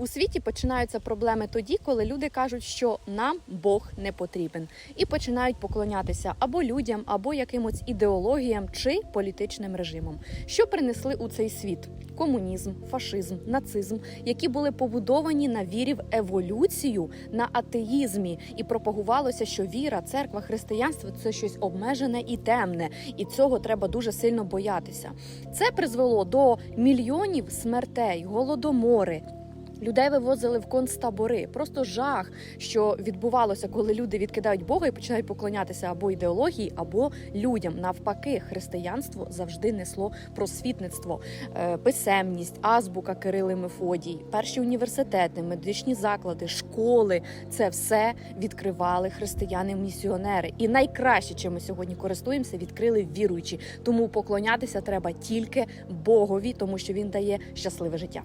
У світі починаються проблеми тоді, коли люди кажуть, що нам Бог не потрібен, і починають поклонятися або людям, або якимось ідеологіям чи політичним режимам, що принесли у цей світ комунізм, фашизм, нацизм, які були побудовані на вірі в еволюцію, на атеїзмі, і пропагувалося, що віра, церква, християнство це щось обмежене і темне, і цього треба дуже сильно боятися. Це призвело до мільйонів смертей, голодомори. Людей вивозили в концтабори. Просто жах, що відбувалося, коли люди відкидають Бога і починають поклонятися або ідеології, або людям. Навпаки, християнство завжди несло просвітництво, е, писемність, азбука Кирили Мефодій, перші університети, медичні заклади, школи це все відкривали християни-місіонери. І найкраще, чим ми сьогодні користуємося, відкрили віруючі. Тому поклонятися треба тільки Богові, тому що він дає щасливе життя.